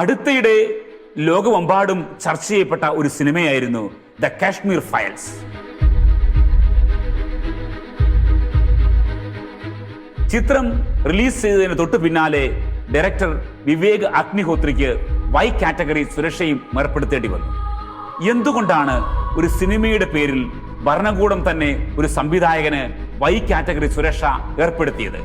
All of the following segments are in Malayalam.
അടുത്തയിടെ ലോകമെമ്പാടും ചർച്ച ചെയ്യപ്പെട്ട ഒരു സിനിമയായിരുന്നു ദ കാശ്മീർ ഫയൽസ്. ചിത്രം റിലീസ് ചെയ്തതിന് തൊട്ടു പിന്നാലെ ഡയറക്ടർ വിവേക് അഗ്നിഹോത്രിക്ക് വൈ കാറ്റഗറി സുരക്ഷയും ഏർപ്പെടുത്തേണ്ടി വന്നു. എന്തുകൊണ്ടാണ് ഒരു സിനിമയുടെ പേരിൽ ഭരണകൂടം തന്നെ ഒരു സംവിധായകന് വൈ കാറ്റഗറി സുരക്ഷ ഏർപ്പെടുത്തിയത്?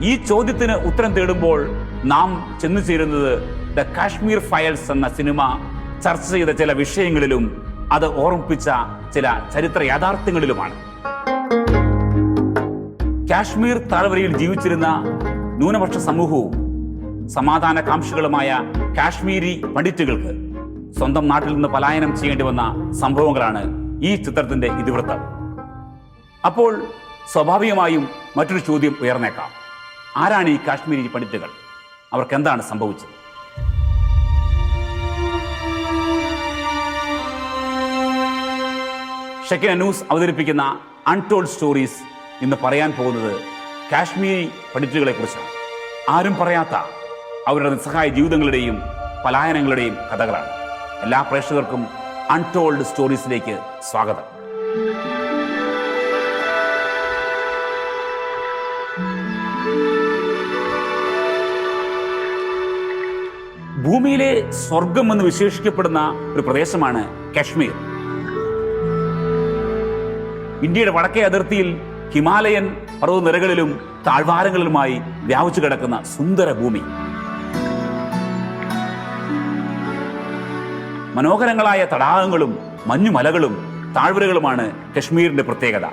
ഈ ചോദ്യത്തിന് ഉത്തരം തേടുമ്പോൾ നാം ചെന്നു ചേരുന്നത് ദ കാശ്മീർ ഫയൽസ് എന്ന സിനിമ ചർച്ച ചെയ്ത ചില വിഷയങ്ങളിലും അത് ഓർമ്മിപ്പിച്ച ചില ചരിത്ര യാഥാർത്ഥ്യങ്ങളിലുമാണ്. കാശ്മീർ താഴ്വരയിൽ ജീവിച്ചിരുന്ന ന്യൂനപക്ഷ സമൂഹവും സമാധാന കാംക്ഷികളുമായ കാശ്മീരി പണ്ഡിറ്റുകൾക്ക് സ്വന്തം നാട്ടിൽ നിന്ന് പലായനം ചെയ്യേണ്ടി വന്ന സംഭവങ്ങളാണ് ഈ ചിത്രത്തിന്റെ ഇതിവൃത്തം. അപ്പോൾ സ്വാഭാവികമായും മറ്റൊരു ചോദ്യം ഉയർന്നേക്കാം. ആരാണ് ഈ കാശ്മീരി പണ്ഡിറ്റുകൾ? അവർക്ക് എന്താണ് സംഭവിച്ചത്? ഷെക്കിന ന്യൂസ് അവതരിപ്പിക്കുന്ന അൺടോൾഡ് സ്റ്റോറീസ് ഇന്ന് പറയാൻ പോകുന്നത് കാശ്മീരി പണ്ഡിറ്റുകളെ കുറിച്ചാണ് ആരും പറയാത്ത അവരുടെ നിസ്സഹായ ജീവിതങ്ങളുടെയും പലായനങ്ങളുടെയും കഥകളാണ്. എല്ലാ പ്രേക്ഷകർക്കും അൺടോൾഡ് സ്റ്റോറീസിലേക്ക് സ്വാഗതം. ഭൂമിയിലെ സ്വർഗം എന്ന് വിശേഷിക്കപ്പെടുന്ന ഒരു പ്രദേശമാണ് കാശ്മീർ. ഇന്ത്യയുടെ വടക്കേ അതിർത്തിയിൽ ഹിമാലയൻ പർവതനിരകളിലും താഴ്വാരങ്ങളിലുമായി വ്യാപിച്ചു കിടക്കുന്ന സുന്ദര ഭൂമി. മനോഹരങ്ങളായ തടാകങ്ങളും മഞ്ഞുമലകളും താഴ്വരകളുമാണ് കശ്മീരിന്റെ പ്രത്യേകത.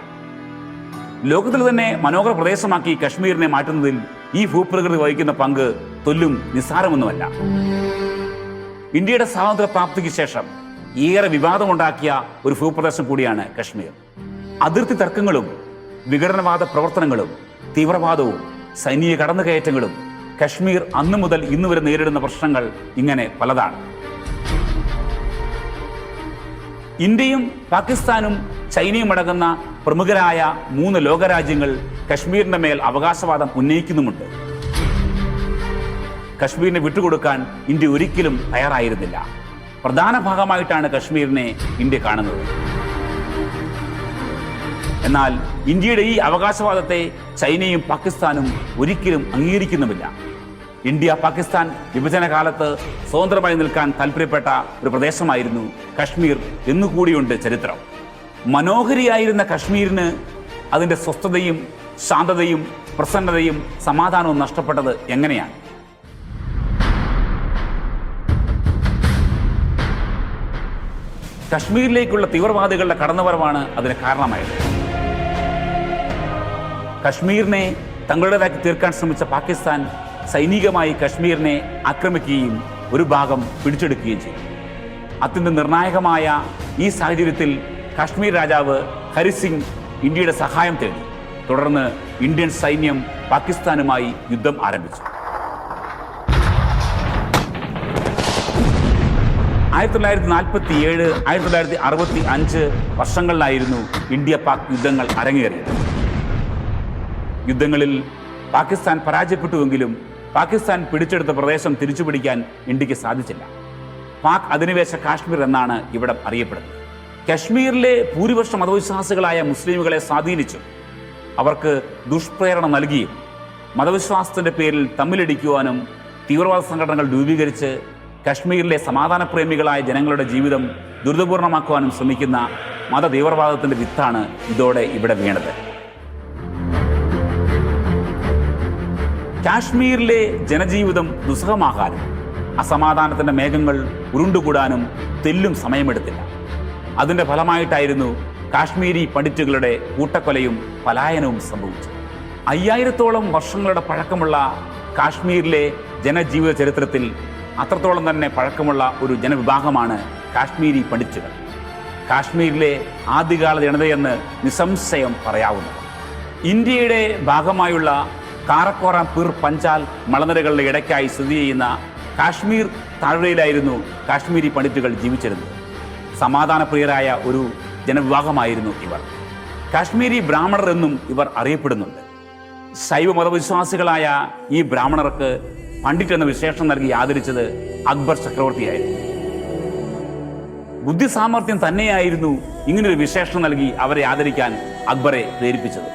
ലോകത്തിൽ തന്നെ മനോഹര പ്രദേശമാക്കി കശ്മീരിനെ മാറ്റുന്നതിൽ ഈ ഭൂപ്രകൃതി വഹിക്കുന്ന പങ്ക് തൊല്ലും നിസ്സാരമൊന്നുമല്ല. ഇന്ത്യയുടെ സ്വാതന്ത്ര്യ പ്രാപ്തിക്ക് ശേഷം ഏറെ വിവാദമുണ്ടാക്കിയ ഒരു ഭൂപ്രദേശം കൂടിയാണ് കശ്മീർ. അതിർത്തി തർക്കങ്ങളും വിഘടനവാദ പ്രവർത്തനങ്ങളും തീവ്രവാദവും സൈനിക കടന്നുകയറ്റങ്ങളും കശ്മീർ അന്നു മുതൽ ഇന്നു വരെ നേരിടുന്ന പ്രശ്നങ്ങൾ ഇങ്ങനെ പലതാണ്. ഇന്ത്യയും പാകിസ്ഥാനും ചൈനയും അടങ്ങുന്ന പ്രമുഖരായ മൂന്ന് ലോകരാജ്യങ്ങൾ കശ്മീരിന്റെ മേൽ അവകാശവാദം ഉന്നയിക്കുന്നുമുണ്ട്. കശ്മീരിനെ വിട്ടുകൊടുക്കാൻ ഇന്ത്യ ഒരിക്കലും തയ്യാറായിരുന്നില്ല. പ്രധാന ഭാഗമായിട്ടാണ് കശ്മീരിനെ ഇന്ത്യ കാണുന്നത്. എന്നാൽ ഇന്ത്യയുടെ ഈ അവകാശവാദത്തെ ചൈനയും പാകിസ്ഥാനും ഒരിക്കലും അംഗീകരിക്കുന്നുമില്ല. ഇന്ത്യ പാകിസ്ഥാൻ വിഭജന കാലത്ത് സ്വതന്ത്രമായി നിൽക്കാൻ താല്പര്യപ്പെട്ട ഒരു പ്രദേശമായിരുന്നു കശ്മീർ എന്നുകൂടിയുണ്ട് ചരിത്രം. മനോഹരിയായിരുന്ന കശ്മീരിന് അതിന്റെ സ്വസ്ഥതയും ശാന്തതയും പ്രസന്നതയും സമാധാനവും നഷ്ടപ്പെട്ടത് എങ്ങനെയാണ്? കശ്മീരിലേക്കുള്ള തീവ്രവാദികളുടെ കടന്നുവരവാണ് അതിന് കാരണമായത്. കശ്മീരിനെ തങ്ങളുടേതാക്കി തീർക്കാൻ ശ്രമിച്ച പാകിസ്ഥാൻ സൈനികമായി കശ്മീരിനെ ആക്രമിക്കുകയും ഒരു ഭാഗം പിടിച്ചെടുക്കുകയും ചെയ്തു. അത്യന്ത നിർണായകമായ ഈ സാഹചര്യത്തിൽ കാശ്മീർ രാജാവ് ഹരിസിംഗ് ഇന്ത്യയുടെ സഹായം തേടി. തുടർന്ന് ഇന്ത്യൻ സൈന്യം പാകിസ്ഥാനുമായി യുദ്ധം ആരംഭിച്ചു. ആയിരത്തി തൊള്ളായിരത്തി നാൽപ്പത്തി ഏഴ് ആയിരത്തി തൊള്ളായിരത്തി അറുപത്തി അഞ്ച് വർഷങ്ങളിലായിരുന്നു ഇന്ത്യ പാക് യുദ്ധങ്ങൾ അരങ്ങേറിയത്. യുദ്ധങ്ങളിൽ പാകിസ്ഥാൻ പരാജയപ്പെട്ടുവെങ്കിലും പാകിസ്ഥാൻ പിടിച്ചെടുത്ത പ്രദേശം തിരിച്ചുപിടിക്കാൻ ഇന്ത്യയ്ക്ക് സാധിച്ചില്ല. പാക് അധിനിവേശ കാശ്മീർ എന്നാണ് ഇവിടെ അറിയപ്പെടുന്നത്. കശ്മീരിലെ ഭൂരിപക്ഷ മതവിശ്വാസികളായ മുസ്ലിമുകളെ സ്വാധീനിച്ചു അവർക്ക് ദുഷ്പ്രേരണ നൽകിയും മതവിശ്വാസത്തിന്റെ പേരിൽ തമ്മിലടിക്കുവാനും തീവ്രവാദ സംഘടനകൾ രൂപീകരിച്ച് കശ്മീരിലെ സമാധാനപ്രേമികളായ ജനങ്ങളുടെ ജീവിതം ദുരിതപൂർണമാക്കുവാനും ശ്രമിക്കുന്ന മത തീവ്രവാദത്തിന്റെ വിത്താണ് ഇതോടെ ഇവിടെ വീണത്. കാശ്മീരിലെ ജനജീവിതം ദുസ്സഹമാകാനും അസമാധാനത്തിന്റെ മേഘങ്ങൾ ഉരുണ്ടുകൂടാനും തെല്ലും സമയമെടുത്തില്ല. അതിന്റെ ഫലമായിട്ടായിരുന്നു കാശ്മീരി പണ്ഡിറ്റുകളുടെ കൂട്ടക്കൊലയും പലായനവും സംഭവിച്ചത്. അയ്യായിരത്തോളം വർഷങ്ങളുടെ പഴക്കമുള്ള കാശ്മീരിലെ ജനജീവിത ചരിത്രത്തിൽ അത്രത്തോളം തന്നെ പഴക്കമുള്ള ഒരു ജനവിഭാഗമാണ് കാശ്മീരി പണ്ഡിറ്റുകൾ. കാശ്മീരിലെ ആദ്യകാല ജനതയെന്ന് നിസ്സംശയം പറയാവുന്നത്. ഇന്ത്യയുടെ ഭാഗമായുള്ള കാറക്കോറ പിർ പഞ്ചാൽ മലനിരകളുടെ ഇടയ്ക്കായി സ്ഥിതി ചെയ്യുന്ന കാശ്മീർ താഴ്വരയിലായിരുന്നു കാശ്മീരി പണ്ഡിറ്റുകൾ ജീവിച്ചിരുന്നത്. സമാധാനപ്രിയരായ ഒരു ജനവിഭാഗമായിരുന്നു ഇവർ. കാശ്മീരി ബ്രാഹ്മണർ എന്നും ഇവർ അറിയപ്പെടുന്നുണ്ട്. ശൈവ മതവിശ്വാസികളായ ഈ ബ്രാഹ്മണർക്ക് പണ്ഡിറ്റ് എന്ന വിശേഷം നൽകി ആദരിച്ചത് അക്ബർ ചക്രവർത്തിയായിരുന്നു. ബുദ്ധി സാമർഥ്യം തന്നെയായിരുന്നു ഇങ്ങനൊരു വിശേഷം നൽകി അവരെ ആദരിക്കാൻ അക്ബറെ പ്രേരിപ്പിച്ചത്.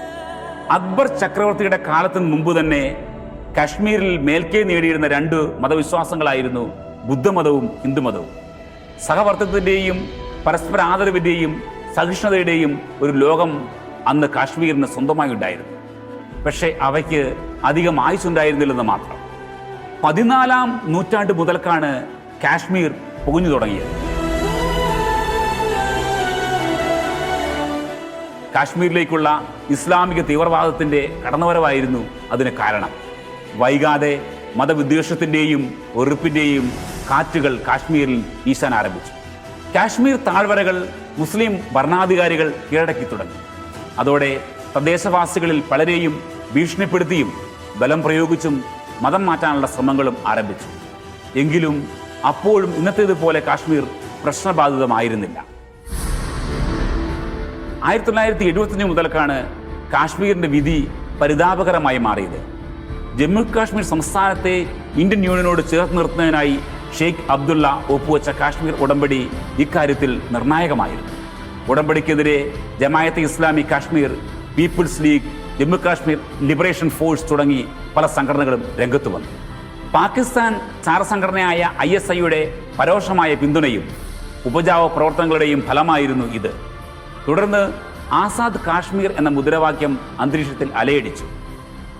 അക്ബർ ചക്രവർത്തിയുടെ കാലത്തിന് മുമ്പ് തന്നെ കാശ്മീരിൽ മേൽക്കേ നേടിയിരുന്ന രണ്ട് മതവിശ്വാസങ്ങളായിരുന്നു ബുദ്ധമതവും ഹിന്ദുമതവും. സഹവർത്തത്തിന്റെയും പരസ്പര ആദരവിന്റെയും സഹിഷ്ണുതയുടെയും ഒരു ലോകം അന്ന് കാശ്മീരിന് സ്വന്തമായി ഉണ്ടായിരുന്നു പക്ഷേ അവയ്ക്ക് അധികം ആയുസ്സുണ്ടായിരുന്നില്ലെന്ന് മാത്രം. പതിനാലാം നൂറ്റാണ്ട് മുതൽക്കാണ് കാശ്മീർ പുകഞ്ഞു തുടങ്ങിയത്. കാശ്മീരിലേക്കുള്ള ഇസ്ലാമിക തീവ്രവാദത്തിന്റെ കടന്നുവരവായിരുന്നു അതിന് കാരണം. വൈകാതെ മതവിദ്വേഷത്തിന്റെയും വെറുപ്പിന്റെയും കാറ്റുകൾ കാശ്മീരിൽ വീശാൻ ആരംഭിച്ചു. കാശ്മീർ താഴ്വരകൾ മുസ്ലിം ഭരണാധികാരികൾ കീഴടക്കി തുടങ്ങി. അതോടെ തദ്ദേശവാസികളിൽ പലരെയും ഭീഷണിപ്പെടുത്തിയും ബലം പ്രയോഗിച്ചും മതം മാറ്റാനുള്ള ശ്രമങ്ങളും ആരംഭിച്ചു. എങ്കിലും അപ്പോഴും ഇന്നത്തേതുപോലെ കാശ്മീർ പ്രശ്നബാധിതമായിരുന്നില്ല. ആയിരത്തി തൊള്ളായിരത്തി എഴുപത്തഞ്ച് മുതൽക്കാണ് കാശ്മീരിന്റെ വിധി പരിതാപകരമായി മാറിയത്. ജമ്മു കാശ്മീർ സംസ്ഥാനത്തെ ഇന്ത്യൻ യൂണിയനോട് ചേർത്ത് നിർത്തുന്നതിനായി ഷെയ്ഖ് അബ്ദുള്ള ഒപ്പുവെച്ച കാശ്മീർ ഉടമ്പടി ഇക്കാര്യത്തിൽ നിർണായകമായിരുന്നു. ഉടമ്പടിക്കെതിരെ Jamaat e Islami Kashmir People's League Jammu Kashmir Liberation Force തുടങ്ങി പല സംഘടനകളും രംഗത്ത് വന്നു. പാകിസ്ഥാൻ ചാരസംഘടനയായ ഐ എസ് ഐയുടെ പരോക്ഷമായ പിന്തുണയും ഉപജാവ പ്രവർത്തനങ്ങളുടെയും ഫലമായിരുന്നു ഇത്. തുടർന്ന് ആസാദ് കാശ്മീർ എന്ന മുദ്രാവാക്യം അന്തരീക്ഷത്തിൽ അലയടിച്ചു.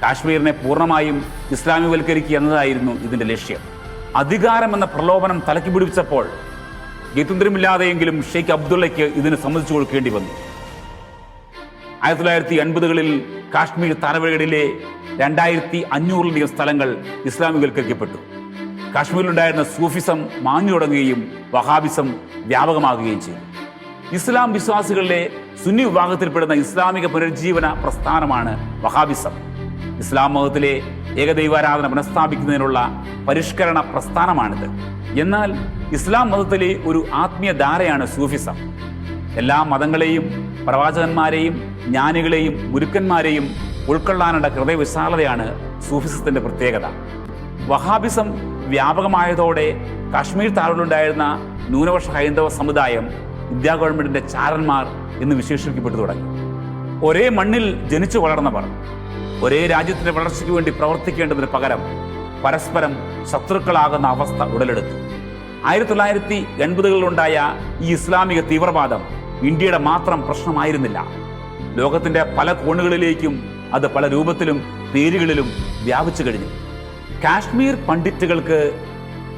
കാശ്മീരിനെ പൂർണമായും ഇസ്ലാമികവൽക്കരിക്കുക എന്നതായിരുന്നു ഇതിന്റെ ലക്ഷ്യം. അധികാരം എന്ന പ്രലോഭനം തലക്കി പിടിച്ചപ്പോൾ ഗത്യന്തരമില്ലാതെയെങ്കിലും ഷെയ്ഖ് അബ്ദുള്ളയ്ക്ക് ഇതിന് സമ്മതിച്ചു കൊടുക്കേണ്ടി വന്നു. ആയിരത്തി തൊള്ളായിരത്തി എൺപതുകളിൽ കാശ്മീർ താരവഴകളിലെ രണ്ടായിരത്തി അഞ്ഞൂറിലധികം സ്ഥലങ്ങൾ ഇസ്ലാമികവൽക്കരിക്കപ്പെട്ടു കാശ്മീരിലുണ്ടായിരുന്ന സൂഫിസം മാഞ്ഞു തുടങ്ങുകയും വഹാബിസം വ്യാപകമാകുകയും ചെയ്തു. ഇസ്ലാം വിശ്വാസികളിലെ സുന്നി വിഭാഗത്തിൽപ്പെടുന്ന ഇസ്ലാമിക പുനരുജ്ജീവന പ്രസ്ഥാനമാണ് വഹാബിസം. ഇസ്ലാം മതത്തിലെ ഏകദൈവാരാധന പുനഃസ്ഥാപിക്കുന്നതിനുള്ള പരിഷ്കരണ പ്രസ്ഥാനമാണിത്. എന്നാൽ ഇസ്ലാം മതത്തിലെ ഒരു ആത്മീയ ധാരയാണ് സൂഫിസം. എല്ലാ മതങ്ങളെയും പ്രവാചകന്മാരെയും ജ്ഞാനികളെയും ഗുരുക്കന്മാരെയും ഉൾക്കൊള്ളാനുള്ള ഹൃദയവിശാലതയാണ് സൂഫിസത്തിന്റെ പ്രത്യേകത. വഹാബിസം വ്യാപകമായതോടെ കാശ്മീർ താഴ്വലുണ്ടായിരുന്ന ന്യൂനപക്ഷ ഹൈന്ദവ സമുദായം ഇന്ത്യ ഗവൺമെന്റിന്റെ ചാരന്മാർ എന്ന് വിശേഷിപ്പിക്കപ്പെട്ടു തുടങ്ങി. ഒരേ മണ്ണിൽ ജനിച്ചു വളർന്നവർ ഒരേ രാജ്യത്തിന്റെ വളർച്ചയ്ക്ക് വേണ്ടി പ്രവർത്തിക്കേണ്ടതിന് പകരം പരസ്പരം ശത്രുക്കളാകുന്ന അവസ്ഥ ഉടലെടുത്തു. ആയിരത്തി തൊള്ളായിരത്തി എൺപതുകളിലുണ്ടായ ഈ ഇസ്ലാമിക തീവ്രവാദം ഇന്ത്യയുടെ മാത്രം പ്രശ്നമായിരുന്നില്ല. ലോകത്തിന്റെ പല കോണുകളിലേക്കും അത് പല രൂപത്തിലും പേരുകളിലും വ്യാപിച്ചു കഴിഞ്ഞു. കാശ്മീർ പണ്ഡിറ്റുകൾക്ക്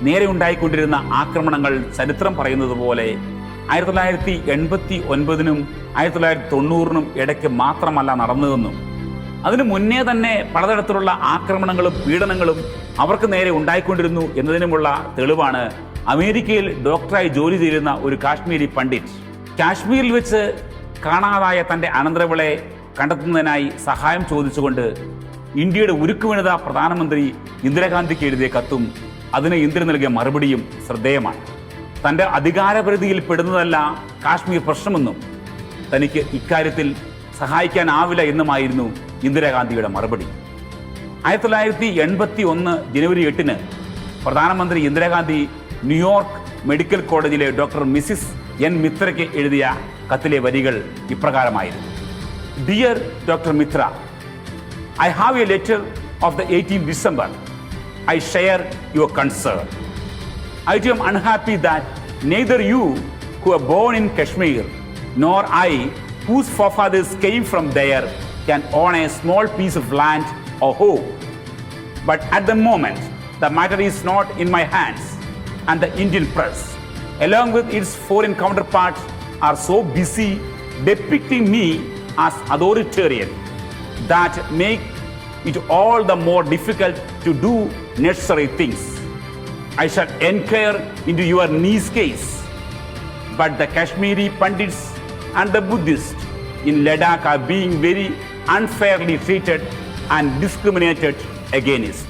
നേരെ ഉണ്ടായിക്കൊണ്ടിരുന്ന ആക്രമണങ്ങൾ ചരിത്രം പറയുന്നത് പോലെ ആയിരത്തി തൊള്ളായിരത്തി എൺപത്തി ഒൻപതിനും ആയിരത്തി തൊള്ളായിരത്തി തൊണ്ണൂറിനും ഇടയ്ക്ക് മാത്രമല്ല നടന്നതെന്നും അതിനു മുന്നേ തന്നെ പലതരത്തിലുള്ള ആക്രമണങ്ങളും പീഡനങ്ങളും അവർക്ക് നേരെ ഉണ്ടായിക്കൊണ്ടിരുന്നു എന്നതിനുമുള്ള തെളിവാണ് അമേരിക്കയിൽ ഡോക്ടറായി ജോലി ചെയ്യുന്ന ഒരു കാശ്മീരി പണ്ഡിറ്റ്. കാശ്മീരിൽ വെച്ച് കാണാതായ തന്റെ അനന്തരവിളെ കണ്ടെത്തുന്നതിനായി സഹായം ചോദിച്ചുകൊണ്ട് ഇന്ത്യയുടെ ഉരുക്കു വനിത പ്രധാനമന്ത്രി ഇന്ദിരാഗാന്ധിക്ക് എഴുതിയ കത്തും അതിന് ഇന്ദിര നൽകിയ മറുപടിയും ശ്രദ്ധേയമാണ്. തന്റെ അധികാരപരിധിയിൽ പെടുന്നതല്ല കാശ്മീർ പ്രശ്നമെന്നും തനിക്ക് ഇക്കാര്യത്തിൽ സഹായിക്കാനാവില്ല എന്നുമായിരുന്നു ഇന്ദിരാഗാന്ധിയുടെ മറുപടി. ആയിരത്തി തൊള്ളായിരത്തി എൺപത്തി ഒന്ന് ജനുവരി എട്ടിന് പ്രധാനമന്ത്രി ഇന്ദിരാഗാന്ധി ന്യൂയോർക്ക് മെഡിക്കൽ കോളേജിലെ ഡോക്ടർ മിസിസ് എൻ മിത്രയ്ക്ക് എഴുതിയ കത്തിലെ വരികൾ ഇപ്രകാരമായിരുന്നു dear doctor Mitra I have a letter of the eighteen December I share your concern I am unhappy that neither you, who are born in Kashmir, nor I, whose forefathers came from there, can own a small piece of land or home. But at the moment, the matter is not in my hands, and the Indian press, along with its foreign counterparts, are so busy depicting me as authoritarian that make it all the more difficult to do necessary things. I shall inquire into your niece case. But the Kashmiri Pandits and the Buddhists in Ladakh are being very unfairly treated and discriminated against.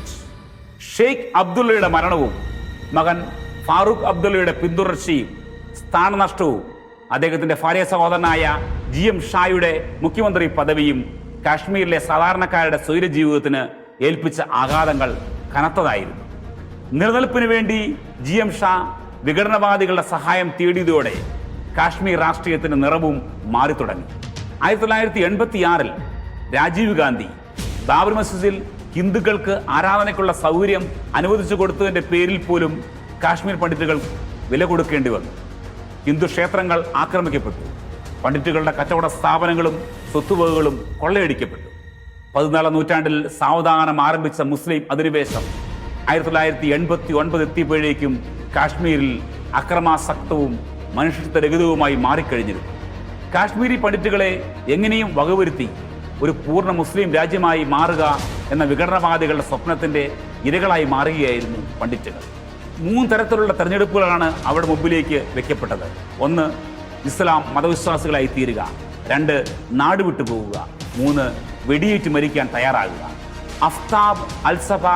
Sheikh അബ്ദുള്ളയുടെ മരണവും മകൻ ഫാറൂഖ് അബ്ദുള്ളയുടെ പിന്തുടർച്ചയും സ്ഥാനനഷ്ടവും. അദ്ദേഹത്തിന്റെ ഭാര്യ സഹോദരനായ ജി എം ഷായുടെ മുഖ്യമന്ത്രി പദവിയും കാശ്മീരിലെ സാധാരണക്കാരുടെ സ്വൈര ജീവിതത്തിന് ഏൽപ്പിച്ച ആഘാതങ്ങൾ കനത്തതായിരുന്നു. നിലനിൽപ്പിന് വേണ്ടി ജി എം ഷാ വിഘടനവാദികളുടെ സഹായം തേടിയതോടെ കാശ്മീർ രാഷ്ട്രീയത്തിന് നിറവും മാറി തുടങ്ങി. ആയിരത്തി തൊള്ളായിരത്തി എൺപത്തിയാറിൽ രാജീവ് ഗാന്ധി ബാബർ മസ്ജിദിൽ ഹിന്ദുക്കൾക്ക് ആരാധനയ്ക്കുള്ള സൗകര്യം അനുവദിച്ചു കൊടുത്തതിന്റെ പേരിൽ പോലും കാശ്മീർ പണ്ഡിറ്റുകൾ വില കൊടുക്കേണ്ടി വന്നു. ഹിന്ദു ക്ഷേത്രങ്ങൾ ആക്രമിക്കപ്പെട്ടു. പണ്ഡിറ്റുകളുടെ കച്ചവട സ്ഥാപനങ്ങളും സ്വത്തുവകകളും കൊള്ളയടിക്കപ്പെട്ടു. പതിനാലാം നൂറ്റാണ്ടിൽ സാവധാനം ആരംഭിച്ച മുസ്ലിം അധിനിവേശം ആയിരത്തി തൊള്ളായിരത്തി എൺപത്തി ഒൻപത് എത്തിയപ്പോഴേക്കും കാശ്മീരിൽ അക്രമാസക്തവും മനുഷ്യത്വരഹിതവുമായി മാറിക്കഴിഞ്ഞിരുന്നു. കാശ്മീരി പണ്ഡിറ്റുകളെ എങ്ങനെയും വകവരുത്തി ഒരു പൂർണ മുസ്ലിം രാജ്യമായി മാറുക എന്ന വിഘടനവാദികളുടെ സ്വപ്നത്തിന്റെ ഇരകളായി മാറുകയായിരുന്നു പണ്ഡിറ്റുകൾ. മൂന്ന് തരത്തിലുള്ള തെരഞ്ഞെടുപ്പുകളാണ് അവിടെ മുമ്പിലേക്ക് വെക്കപ്പെട്ടത്. ഒന്ന് ഇസ്ലാം മതവിശ്വാസികളായി തീരുക. രണ്ട് നാട് വിട്ടു പോവുക. മൂന്ന് വെടിയേറ്റ് മരിക്കാൻ തയ്യാറാകുക. അഫ്താബ് അൽസഫ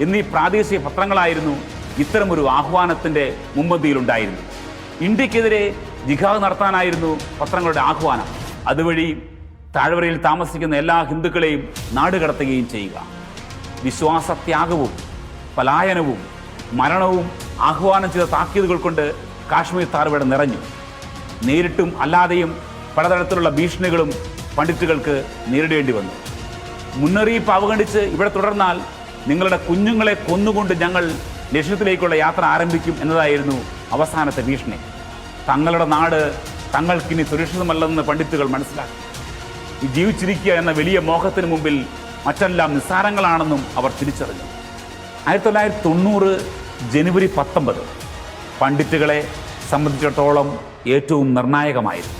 എന്നീ പ്രാദേശിക പത്രങ്ങളായിരുന്നു ഇത്തരമൊരു ആഹ്വാനത്തിന്റെ മുമ്പന്തിയിലുണ്ടായിരുന്നു ഇന്ത്യക്കെതിരെ ജിഹാദ് നടത്താനായിരുന്നു പത്രങ്ങളുടെ ആഹ്വാനം. അതുവഴി താഴ്വരയിൽ താമസിക്കുന്ന എല്ലാ ഹിന്ദുക്കളെയും നാടുകടത്തുകയും ചെയ്യുക. വിശ്വാസത്യാഗവും പലായനവും മരണവും ആഹ്വാനം ചെയ്ത താക്കീതുകൾ കൊണ്ട് കാശ്മീർ താഴ്വര നിറഞ്ഞു. നേരിട്ടും അല്ലാതെയും പലതരത്തിലുള്ള ഭീഷണികളും പണ്ഡിറ്റുകൾക്ക് നേരിടേണ്ടി വന്നു. മുന്നറിയിപ്പ് അവഗണിച്ച് ഇവിടെ തുടർന്നാൽ നിങ്ങളുടെ കുഞ്ഞുങ്ങളെ കൊന്നുകൊണ്ട് ഞങ്ങൾ ലക്ഷ്യത്തിലേക്കുള്ള യാത്ര ആരംഭിക്കും എന്നതായിരുന്നു അവസാനത്തെ ഭീഷണി. തങ്ങളുടെ നാട് തങ്ങൾക്കിനി സുരക്ഷിതമല്ലെന്ന് പണ്ഡിറ്റുകൾ മനസ്സിലാക്കി. ജീവിച്ചിരിക്കുക എന്ന വലിയ മോഹത്തിന് മുമ്പിൽ മറ്റെല്ലാം നിസ്സാരങ്ങളാണെന്നും അവർ തിരിച്ചറിഞ്ഞു. ആയിരത്തി തൊള്ളായിരത്തി തൊണ്ണൂറ് ജനുവരി പത്തൊമ്പത് പണ്ഡിറ്റുകളെ സംബന്ധിച്ചിടത്തോളം ഏറ്റവും നിർണായകമായിരുന്നു.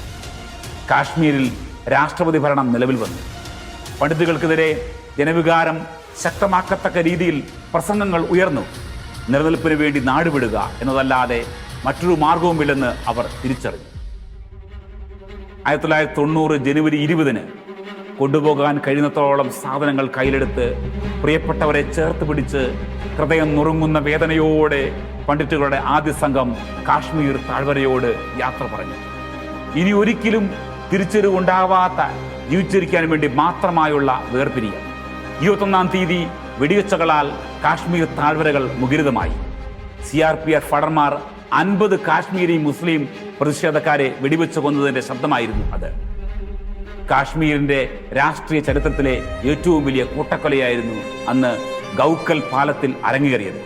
കാശ്മീരിൽ രാഷ്ട്രപതി ഭരണം നിലവിൽ വന്നു. പണ്ഡിറ്റുകൾക്കെതിരെ ജനവികാരം ശക്തമാക്കത്തക്ക രീതിയിൽ പ്രസംഗങ്ങൾ ഉയർന്നു. നിലനിൽപ്പിന് വേണ്ടി നാടുവിടുക എന്നതല്ലാതെ മറ്റൊരു മാർഗവുമില്ലെന്ന് അവർ തിരിച്ചറിഞ്ഞു. ആയിരത്തി തൊള്ളായിരത്തി തൊണ്ണൂറ് ജനുവരി ഇരുപതിന് കൊണ്ടുപോകാൻ കഴിയുന്നത്തോളം സാധനങ്ങൾ കയ്യിലെടുത്ത് പ്രിയപ്പെട്ടവരെ ചേർത്ത് പിടിച്ച് ഹൃദയം നുറുങ്ങുന്ന വേദനയോടെ പണ്ഡിറ്റുകളുടെ ആദ്യ സംഘം കാശ്മീർ താഴ്വരയോട് യാത്ര പറഞ്ഞു. ഇനി ഒരിക്കലും തിരിച്ചറിവുണ്ടാവാത്ത ജീവിച്ചിരിക്കാൻ വേണ്ടി മാത്രമായുള്ള വേർപിരിയ. ഇരുപത്തൊന്നാം തീയതി വെടിവെച്ചകളാൽ കാശ്മീർ താഴ്വരകൾ മുഖരിതമായി. സി ആർ പി എഫ് ഭടന്മാർ അൻപത് കാശ്മീരി മുസ്ലിം പ്രതിഷേധക്കാരെ വെടിവെച്ച് കൊന്നതിന്റെ ശബ്ദമായിരുന്നു അത്. കാശ്മീരിന്റെ രാഷ്ട്രീയ ചരിത്രത്തിലെ ഏറ്റവും വലിയ കൂട്ടക്കൊലയായിരുന്നു അന്ന് ഗൗക്കൽ പാലത്തിൽ അരങ്ങേറിയത്.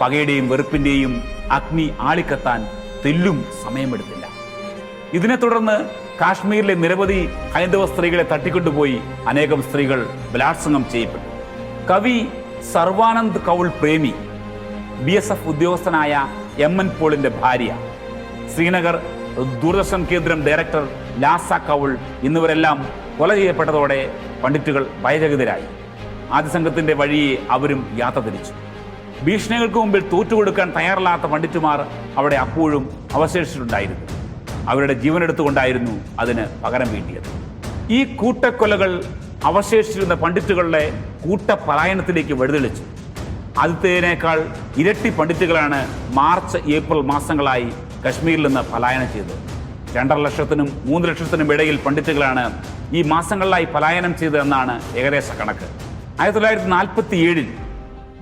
പകയുടെയും വെറുപ്പിന്റെയും അഗ്നി ആളിക്കത്താൻ തെല്ലും സമയമെടുത്തില്ല. ഇതിനെ തുടർന്ന് കാശ്മീരിലെ നിരവധി ഹൈന്ദവ സ്ത്രീകളെ തട്ടിക്കൊണ്ടുപോയി അനേകം സ്ത്രീകൾ ബലാത്സംഗം ചെയ്യപ്പെട്ടു. കവി Sarvanand Kaul Premi B S F ഉദ്യോഗസ്ഥനായ എം എൻ പോളിന്റെ ഭാര്യ ശ്രീനഗർ ദൂരദർശൻ കേന്ദ്രം ഡയറക്ടർ ലാസ കൗൾ എന്നിവരെല്ലാം കൊല ചെയ്യപ്പെട്ടതോടെ പണ്ഡിറ്റുകൾ ഭയചകിതരായി. ആദ്യ സംഘത്തിന്റെ വഴിയെ അവരും യാത്ര തിരിച്ചു ഭീഷണികൾക്ക് മുമ്പിൽ തോറ്റുകൊടുക്കാൻ തയ്യാറല്ലാത്ത പണ്ഡിറ്റുമാർ അവിടെ അപ്പോഴും അവശേഷിച്ചിട്ടുണ്ടായിരുന്നു. അവരുടെ ജീവനെടുത്തുകൊണ്ടായിരുന്നു അതിന് പകരം വീട്ടിയത്. ഈ കൂട്ടക്കൊലകൾ അവശേഷിച്ചിരുന്ന പണ്ഡിറ്റുകളുടെ കൂട്ടപലായനത്തിലേക്ക് വഴിതെളിച്ചു. ആദ്യത്തേതിനേക്കാൾ ഇരട്ടി പണ്ഡിറ്റുകളാണ് മാർച്ച് ഏപ്രിൽ മാസങ്ങളായി കശ്മീരിൽ നിന്ന് പലായനം ചെയ്തത്. രണ്ടര ലക്ഷത്തിനും മൂന്ന് ലക്ഷത്തിനും ഇടയിൽ പണ്ഡിറ്റുകളാണ് ഈ മാസങ്ങളിലായി പലായനം ചെയ്തതെന്നാണ് ഏകദേശ കണക്ക്. ആയിരത്തി തൊള്ളായിരത്തി നാൽപ്പത്തി ഏഴിൽ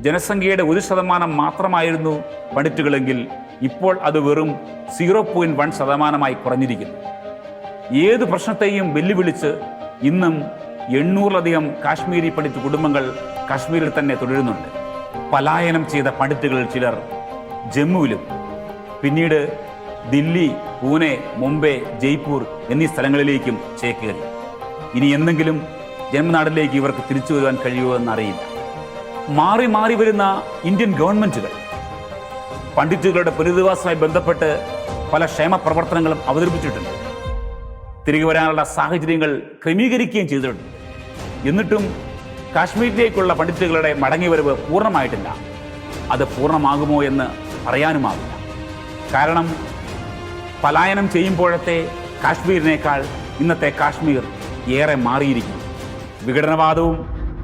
ജനസംഖ്യയുടെ ഒരു ശതമാനം മാത്രമായിരുന്നു പണ്ഡിറ്റുകളെങ്കിൽ ഇപ്പോൾ അത് വെറും സീറോ പോയിന്റ് വൺ ശതമാനമായി കുറഞ്ഞിരിക്കുന്നു. ഏത് പ്രശ്നത്തെയും വെല്ലുവിളിച്ച് ഇന്നും എണ്ണൂറിലധികം കാശ്മീരി പണ്ഡിറ്റ് കുടുംബങ്ങൾ കാശ്മീരിൽ തന്നെ തുടരുന്നുണ്ട്. പലായനം ചെയ്ത പണ്ഡിറ്റുകളിൽ ചിലർ ജമ്മുവിലും പിന്നീട് ദില്ലി പൂനെ മുംബൈ ജയ്പൂർ എന്നീ സ്ഥലങ്ങളിലേക്കും ചേക്കേറി ഇനി എന്തെങ്കിലും ജന്മനാടിലേക്ക് ഇവർക്ക് തിരിച്ചു വരുവാൻ കഴിയുമോ എന്നറിയില്ല. മാറി മാറി വരുന്ന ഇന്ത്യൻ ഗവൺമെന്റുകൾ പണ്ഡിറ്റുകളുടെ പുനരധിവാസവുമായി ബന്ധപ്പെട്ട് പല ക്ഷേമ പ്രവർത്തനങ്ങളും അവതരിപ്പിച്ചിട്ടുണ്ട്. തിരികെ വരാനുള്ള സാഹചര്യങ്ങൾ ക്രമീകരിക്കുകയും ചെയ്തിട്ടുണ്ട്. എന്നിട്ടും കാശ്മീരിലേക്കുള്ള പണ്ഡിറ്റുകളുടെ മടങ്ങിവരവ് പൂർണമായിട്ടില്ല. അത് പൂർണമാകുമോ എന്ന് പറയാനുമാവില്ല. കാരണം പലായനം ചെയ്യുമ്പോഴത്തെ കാശ്മീരിനേക്കാൾ ഇന്നത്തെ കാശ്മീർ ഏറെ മാറിയിരിക്കുന്നു. വിഘടനവാദവും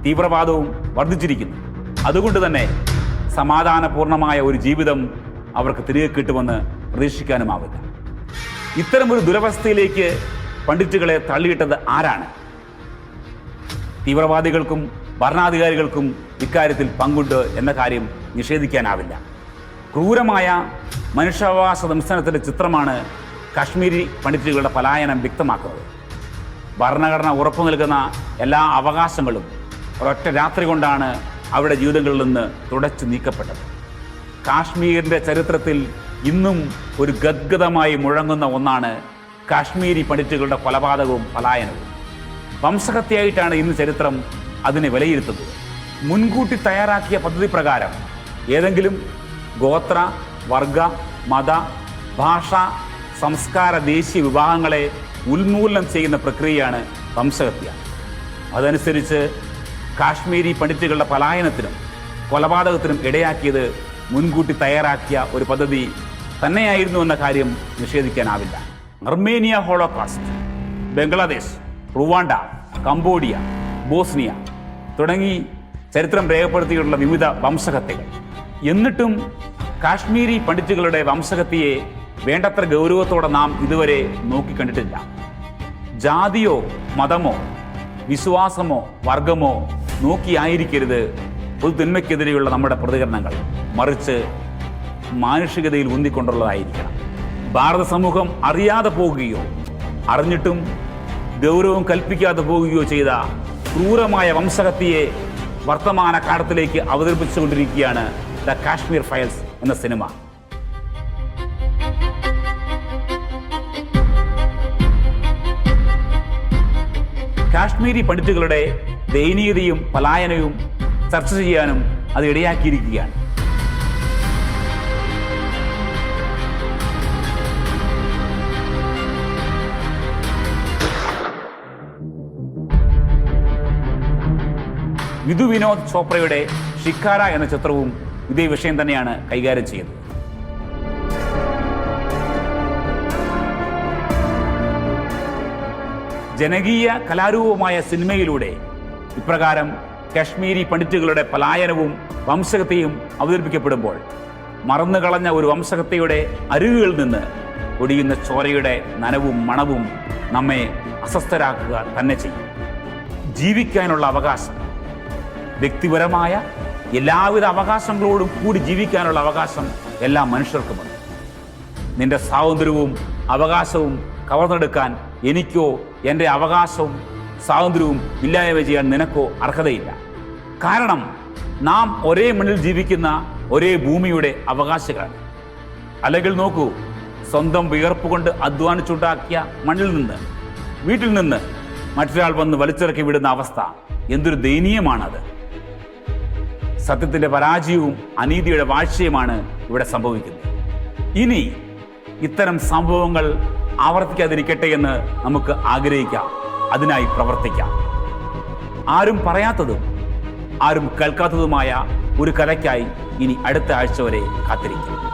തീവ്രവാദവും വർദ്ധിച്ചിരിക്കുന്നു. അതുകൊണ്ട് തന്നെ സമാധാനപൂർണമായ ഒരു ജീവിതം അവർക്ക് തിരികെ കിട്ടുമെന്ന് പ്രതീക്ഷിക്കാനുമാവില്ല. ഇത്തരമൊരു ദുരവസ്ഥയിലേക്ക് പണ്ഡിറ്റുകളെ തള്ളിയിട്ടത് ആരാണ്? തീവ്രവാദികൾക്കും ഭരണാധികാരികൾക്കും ഇക്കാര്യത്തിൽ പങ്കുണ്ട് എന്ന കാര്യം നിഷേധിക്കാനാവില്ല. ക്രൂരമായ മനുഷ്യാവകാശ ദംശനത്തിന്റെ ചിത്രമാണ് കാശ്മീരി പണ്ഡിറ്റുകളുടെ പലായനം വ്യക്തമാക്കുന്നത്. ഭരണഘടന ഉറപ്പു നൽകുന്ന എല്ലാ അവകാശങ്ങളും ഒരൊറ്റ രാത്രി കൊണ്ടാണ് അവരുടെ ജീവിതങ്ങളിൽ നിന്ന് തുടച്ചു നീക്കപ്പെട്ടത്. കാശ്മീരിന്റെ ചരിത്രത്തിൽ ഇന്നും ഒരു ഗദ്ഗതമായി മുഴങ്ങുന്ന ഒന്നാണ് കാശ്മീരി പണ്ഡിറ്റുകളുടെ കൊലപാതകവും പലായനവും. വംശഹത്യയായിട്ടാണ് ഇന്ന് ചരിത്രം അതിനെ വിലയിരുത്തുന്നത്. മുൻകൂട്ടി തയ്യാറാക്കിയ പദ്ധതി പ്രകാരം ഏതെങ്കിലും ഗോത്ര വർഗ മത ഭാഷ സംസ്കാര ദേശീയ വിഭാഗങ്ങളെ ഉന്മൂലനം ചെയ്യുന്ന പ്രക്രിയയാണ് വംശഹത്യ. അതനുസരിച്ച് കാശ്മീരി പണ്ഡിറ്റുകളുടെ പലായനത്തിനും കൊലപാതകത്തിനും ഇടയാക്കിയത് മുൻകൂട്ടി തയ്യാറാക്കിയ ഒരു പദ്ധതി തന്നെയായിരുന്നു എന്ന കാര്യം നിഷേധിക്കാനാവില്ല. Armenia Holocaust Bangladesh Rwanda Cambodia Bosnia തുടങ്ങി ചരിത്രം രേഖപ്പെടുത്തിയിട്ടുള്ള വിവിധ വംശഹത്യകൾ. എന്നിട്ടും കാശ്മീരി പണ്ഡിറ്റുകളുടെ വംശഹത്യയെ വേണ്ടത്ര ഗൗരവത്തോടെ നാം ഇതുവരെ നോക്കിക്കണ്ടിട്ടില്ല. ജാതിയോ മതമോ വിശ്വാസമോ വർഗമോ നോക്കിയായിരിക്കരുത് പൊതുതിന്മയ്ക്കെതിരെയുള്ള നമ്മുടെ പ്രതികരണങ്ങൾ. മറിച്ച് മാനുഷികതയിൽ ഊന്നിക്കൊണ്ടുള്ളതായിരിക്കണം ഭാരത സമൂഹം അറിയാതെ പോകുകയോ അറിഞ്ഞിട്ടും ഗൗരവം കൽപ്പിക്കാതെ പോകുകയോ ചെയ്ത ക്രൂരമായ വംശഹത്യയെ വർത്തമാന കാലത്തിലേക്ക് അവതരിപ്പിച്ചുകൊണ്ടിരിക്കുകയാണ് ദ കാശ്മീർ ഫയൽസ് എന്ന സിനിമ. കാശ്മീരി പണ്ഡിറ്റുകളുടെ ദയനീയതയും പലായനവും ചർച്ച ചെയ്യാനും അത് ഇടയാക്കിയിരിക്കുകയാണ്. വിധു വിനോദ് ചോപ്രയുടെ ഷിക്കാര എന്ന ചിത്രവും ഇതേ വിഷയം തന്നെയാണ് കൈകാര്യം ചെയ്യുന്നത്. ജനകീയ കലാരൂപമായ സിനിമയിലൂടെ ഇപ്രകാരം കാശ്മീരി പണ്ഡിറ്റുകളുടെ പലായനവും വംശകത്തെയും അവതരിപ്പിക്കപ്പെടുമ്പോൾ മറന്നുകളഞ്ഞ ഒരു വംശകത്തയുടെ അരുകുകളിൽ നിന്ന് ഒടിയുന്ന ചോരയുടെ നനവും മണവും നമ്മെ അസ്വസ്ഥരാക്കുക തന്നെ ചെയ്യും. ജീവിക്കാനുള്ള അവകാശം വ്യക്തിപരമായ എല്ലാവിധ അവകാശങ്ങളോടും കൂടി ജീവിക്കാനുള്ള അവകാശം എല്ലാ മനുഷ്യർക്കുമുണ്ട്. നിന്റെ സ്വാതന്ത്ര്യവും അവകാശവും കവർന്നെടുക്കാൻ എനിക്കോ എന്റെ അവകാശവും സ്വാതന്ത്ര്യവും ഇല്ലായ്മ ചെയ്യാൻ നിനക്കോ അർഹതയില്ല. കാരണം നാം ഒരേ മണ്ണിൽ ജീവിക്കുന്ന ഒരേ ഭൂമിയുടെ അവകാശികളാണ്. അല്ലെങ്കിൽ നോക്കൂ സ്വന്തം വിയർപ്പ് കൊണ്ട് അധ്വാനിച്ചുണ്ടാക്കിയ മണ്ണിൽ നിന്ന് വീട്ടിൽ നിന്ന് മറ്റൊരാൾ വന്ന് വലിച്ചിറക്കി വിടുന്ന അവസ്ഥ എന്തൊരു ദയനീയമാണത്. സത്യത്തിന്റെ പരാജയവും അനീതിയുടെ വാഴ്ചയുമാണ് ഇവിടെ സംഭവിക്കുന്നത്. ഇനി ഇത്തരം സംഭവങ്ങൾ ആവർത്തിക്കാതിരിക്കട്ടെ എന്ന് നമുക്ക് ആഗ്രഹിക്കാം. അതിനായി പ്രവർത്തിക്കാം. ആരും പറയാത്തതും ആരും കേൾക്കാത്തതുമായ ഒരു കഥയ്ക്കായി ഇനി അടുത്ത ആഴ്ച വരെ കാത്തിരിക്കും.